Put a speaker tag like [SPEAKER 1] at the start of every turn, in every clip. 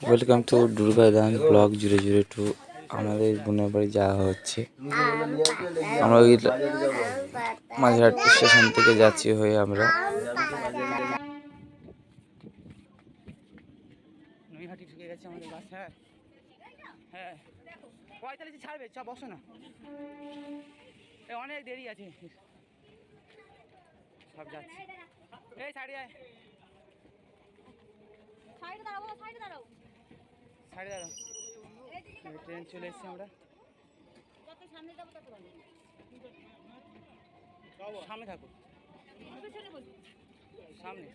[SPEAKER 1] Welcome to Durga dance blog zero zero two আমাদের বোনের বাড়ি যাওয়া হচ্ছে। আমরা ওই মাঝেরহাট স্টেশন থেকে যাচ্ছি হয়ে আমরা।
[SPEAKER 2] নৈহাটি ঢুকে গেছে আমাদের বাস হ্যাঁ। হ্যাঁ। ছাড়বে চ বসো না। অনেক দেরি আছে। সব যাচ্ছে। এই সাইডে আয়।
[SPEAKER 3] সাইডে দাঁড়াবো সাইডে দাঁড়াও।
[SPEAKER 2] সাইডে দাঁড়াও। এই ট্রেন চলে এসেছি আমরা।
[SPEAKER 3] সামনে যাব
[SPEAKER 2] সামনে। থাকো সামনে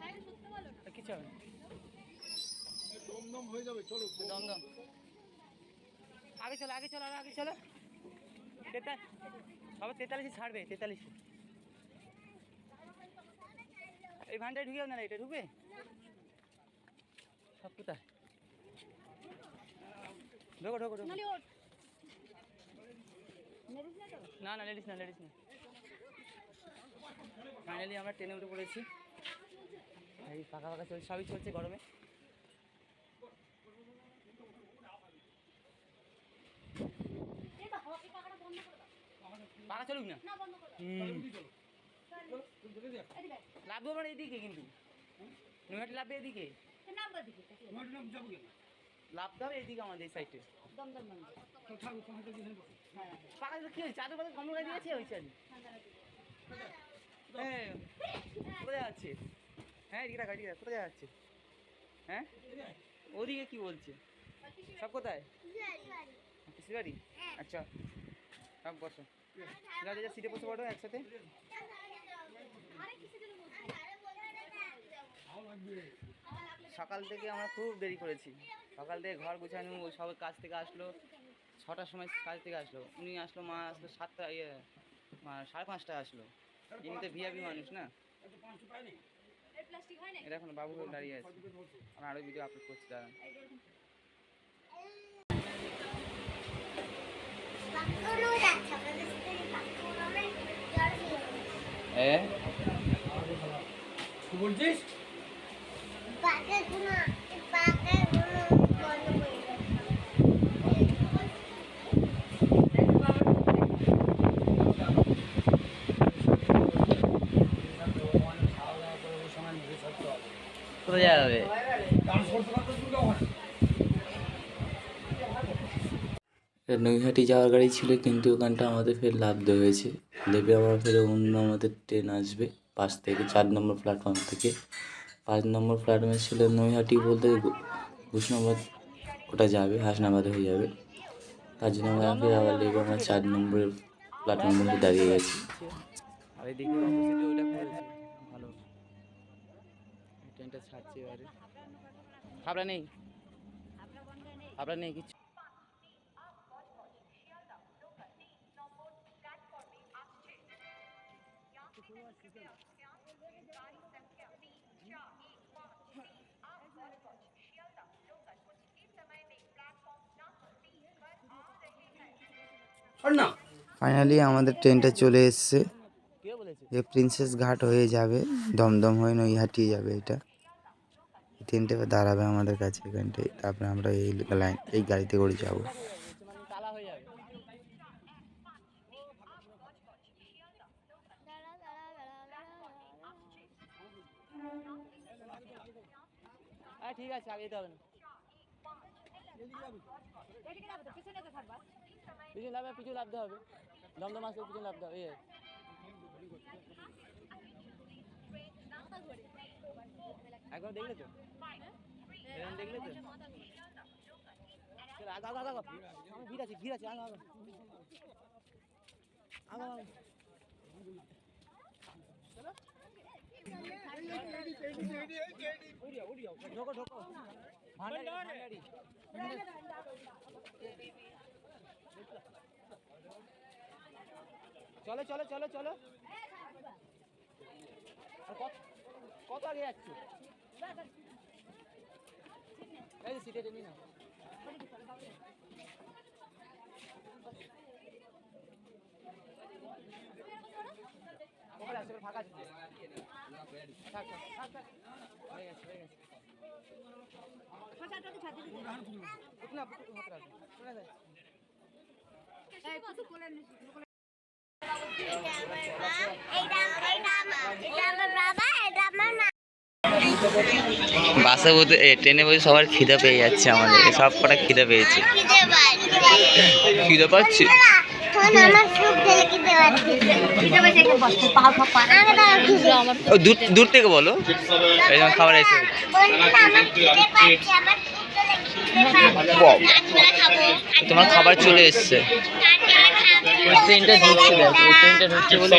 [SPEAKER 3] সাইডে সুস্থ বলো
[SPEAKER 2] আর কিছু হবে দমদম। আগে চলো আগে চলো আরও আগে চলো। তেতাল সবাই তেতাল্লিশে ছাড়বে তেতাল্লিশে। এই ভান্ডারে ঢুকে না এটা ঢুকবে? সব কোথায়? ঢোকো ঢোকো ঢোকো।
[SPEAKER 3] না
[SPEAKER 2] না না লেডিস না লেডিস না। ফাইনালি আমরা ট্রেনে উঠে পড়েছি। এই ফাঁকা ফাঁকা চলছে সবই চলছে গরমে। পাকা চলুক না?
[SPEAKER 3] না বন্ধ করে দাও।
[SPEAKER 2] হুম।
[SPEAKER 3] এদিকে
[SPEAKER 2] লাভ মানে এইদিকে কিন্তু। নৈহাটি লাভবে এদিকে। এইদিকে আমাদের এই সাইডে
[SPEAKER 3] দমদম বন্ধ হ্যাঁ
[SPEAKER 2] পাকা কি হয়েছে? চাদর পাতা কম করে দিয়েছে ওই চালি হ্যাঁ। কোথায় যাচ্ছে? হ্যাঁ এদিকে রাখা এদিকে কোথায় যাচ্ছে? হ্যাঁ? ওদিকে কি বলছে? সব কোথায়? পিসির বাড়ি আচ্ছা সব বসো। যা যা সিটে বসে পড়ো একসাথে। সকাল থেকে আমরা খুব দেরি করেছি। সকাল থেকে ঘর গুছানো ও সব কাজ থেকে আসলো। ছটার সময় কাজ থেকে আসলো। উনি আসলো মা আসলো সাতটা ইয়ে মা সাড়ে পাঁচটা আসলো। এমনিতে ভিআপি মানুষ না
[SPEAKER 3] এই প্লাস্টিক হয় না?
[SPEAKER 2] এটা এখন বাবু দাঁড়িয়ে আছে। আমরা আরও ভিডিও আপলোড করছি দাঁড়ান। এ?
[SPEAKER 4] বলছিস?
[SPEAKER 1] নৈহাটি যাওয়ার গাড়ি ছিল, কিন্তু ওখানটা আমাদের ফের লাভতে হয়েছে। লেবে আবার ফের অন্য আমাদের ট্রেন আসবে, পাঁচ থেকে চার নম্বর প্ল্যাটফর্ম থেকে। পাঁচ নম্বর প্ল্যাটফর্মে ছিল নৈহাটি বলতে ঘোষণাবাদ ওটা যাবে হাসনাবাদে হয়ে যাবে। তার জন্য আমরা ফের আবার লেবে আমরা চার নম্বরের প্ল্যাটফর্মে দাঁড়িয়ে গেছি।
[SPEAKER 2] আর এদিকে অপোজিটে ভালো। ট্রেনটা ছাড়ছে এবারে। খাবড়া নেই। খাবড়া নেই কিছু।
[SPEAKER 4] শোন না
[SPEAKER 1] ফাইনালি আমাদের ট্রেনটা চলে এসছে। যে প্রিন্সেস ঘাট হয়ে যাবে দমদম হয়ে নৈহাটি যাবে এটা। ট্রেনটা দাঁড়াবে আমাদের কাছে এখানটায়। তারপরে আমরা এই লাইন এই গাড়িতে করে যাব।
[SPEAKER 2] হ্যাঁ ঠিক আছে আগে যেতে হবে না।
[SPEAKER 3] পিছনে
[SPEAKER 2] লাভে পিছনে লাভতে হবে। দমদম আসলে পিছনে লাভতে হবে এই একবার দেখলে তো? এরকম দেখলে তো? চলো, আগো, আগো, আগো, আগো। ভিড় আছে ভিড় আছে আগো, আগো। আগো, আগো। ঢোকো চলো চলো চলো। চলো কত আগে যাচ্ছে? সিটে টেনি না ওখানে আছে, ফাঁকা আছে থাক থাক থাক। থাক হয়ে গেছে হয়ে গেছে। না পুতুল হাতে রাখো কোথায় যায়?
[SPEAKER 4] বাসে বসে এ, ট্রেনে বসে সবার খিদে পেয়ে যাচ্ছে আমাদের। সব কটা খিদে পেয়েছে। খিদে পাচ্ছে। দূর থেকে বলো। এই খাবার এসে তোমার খাবার চলে এসছে। ট্রেনটা ঢুকছে দেখ ট্রেনটা ঢুকছে বলে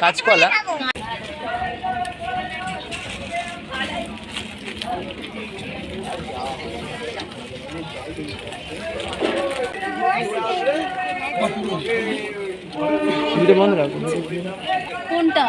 [SPEAKER 4] কাঁচকলা
[SPEAKER 3] খাব
[SPEAKER 4] ভিডিও বন্ধ রাখো
[SPEAKER 3] কোনটা?